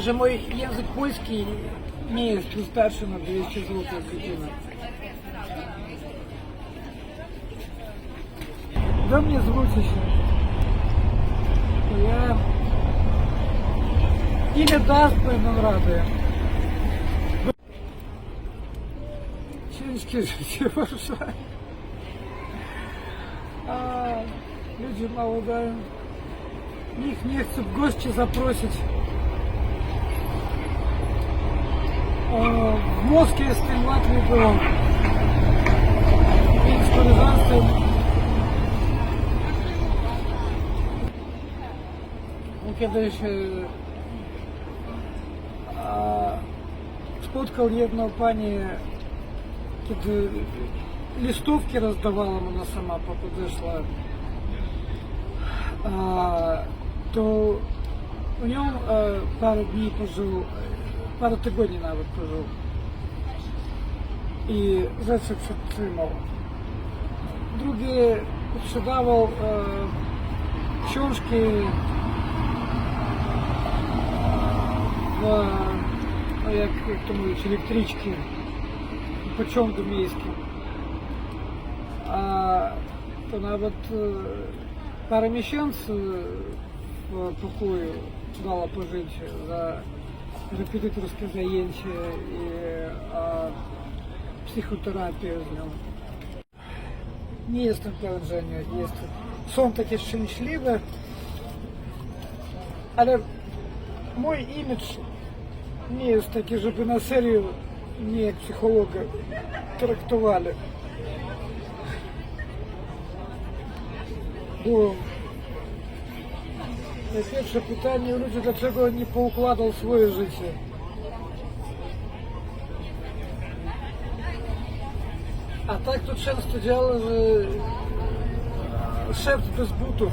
Że mój język polski nie jest wystarczy na 200 zł godzina. Do mnie zwróćcie się. To ja ile даст, będą rady. Ciężkie życie w Warszawie. A ludzie mało dają. Nikt nie chce koleżanstwem no, kiedyś e, a, spotkał jedną panię, kiedy listówki rozdawała, ona sama podeszła а, то у э, пару дней пожил, э, пару тижнів навіть пожив. І зайцев підтримав. Другі спrzedавав е, książki в, ну, як, як то mówić, електрички, pociągu miejskim. A to nawet e, parę miesięcy w pokoju dała pożyć za repetytorskie zajęcie i e, psychoterapię z nią. Nie jestem pewien, że nie jest. Są takie szczęśliwe, ale mój imidż nie jest taki, żeby na serio mnie jak psychologa Najpierwsze pytanie ludzie, dlaczego nie poukładał swoje życie? A tak to często działa, że szept bez butów,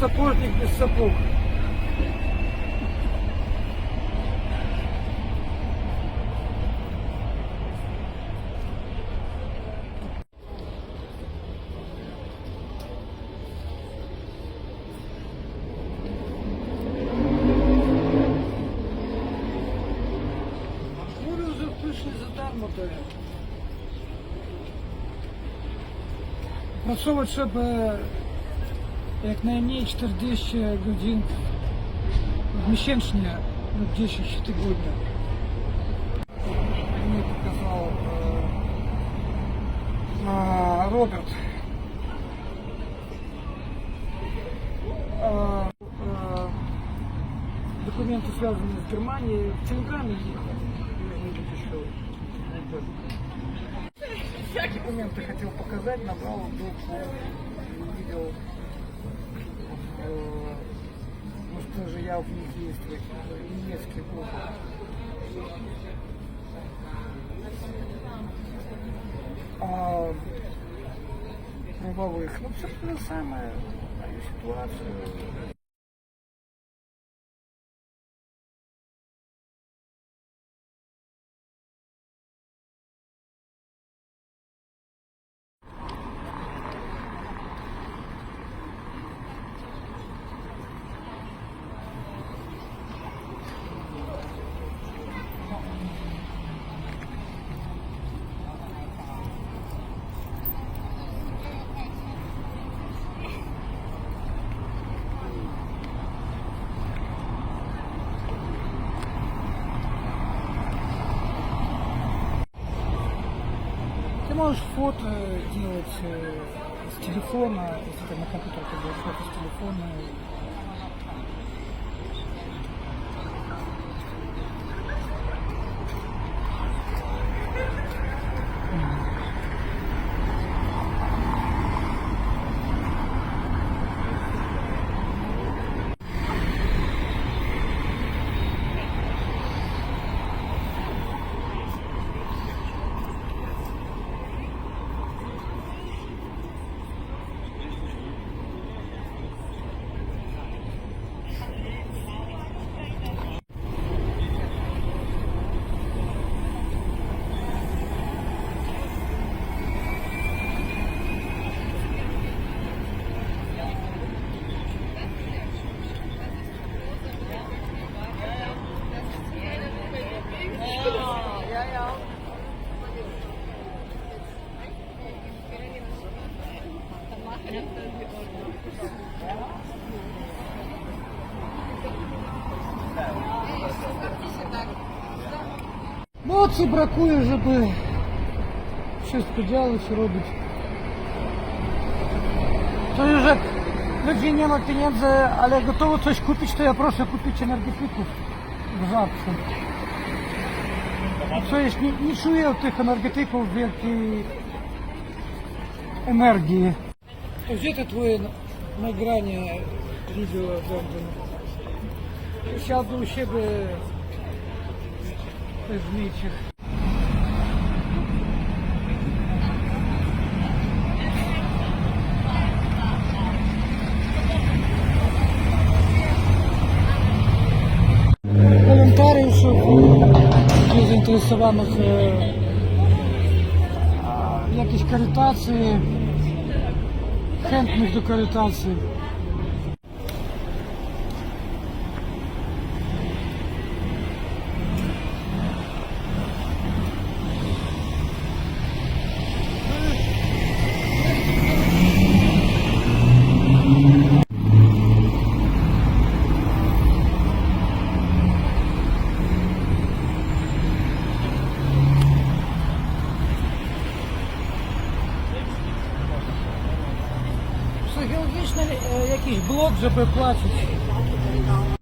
sapotnik bez sapuch. Працювати, е, як наймniej 40 годин miesięcznie lub 10 tygodnia. Мне показал э, Роберт. А, а, документы связанные с Германией. В Телеграме ехал. Документы хотел показать, набрал, увидел э, ну что же я в них в этих немецких группах. А правовых, ну все то же самое, мою ситуацию. Можешь фото делать э, с телефона, если ты на компьютер ты делаешь фото с телефона. Емоцій бракує, щоб щось поділити, робити. To już jak ludzie nie ma pieniędzy, ale gotowo coś kupić, to ja proszę kupić energetyków w Żabce. Co jest, nie, nie czuję od tych energetyków wielkiej energii. Gdzie to twoje nagranie wideo będą? Siadł u siebie пизничих. Коментарів, що заінтересованих е, якісь каритації, хентних до каритації. Е, якийсь блок, щоб плачуть.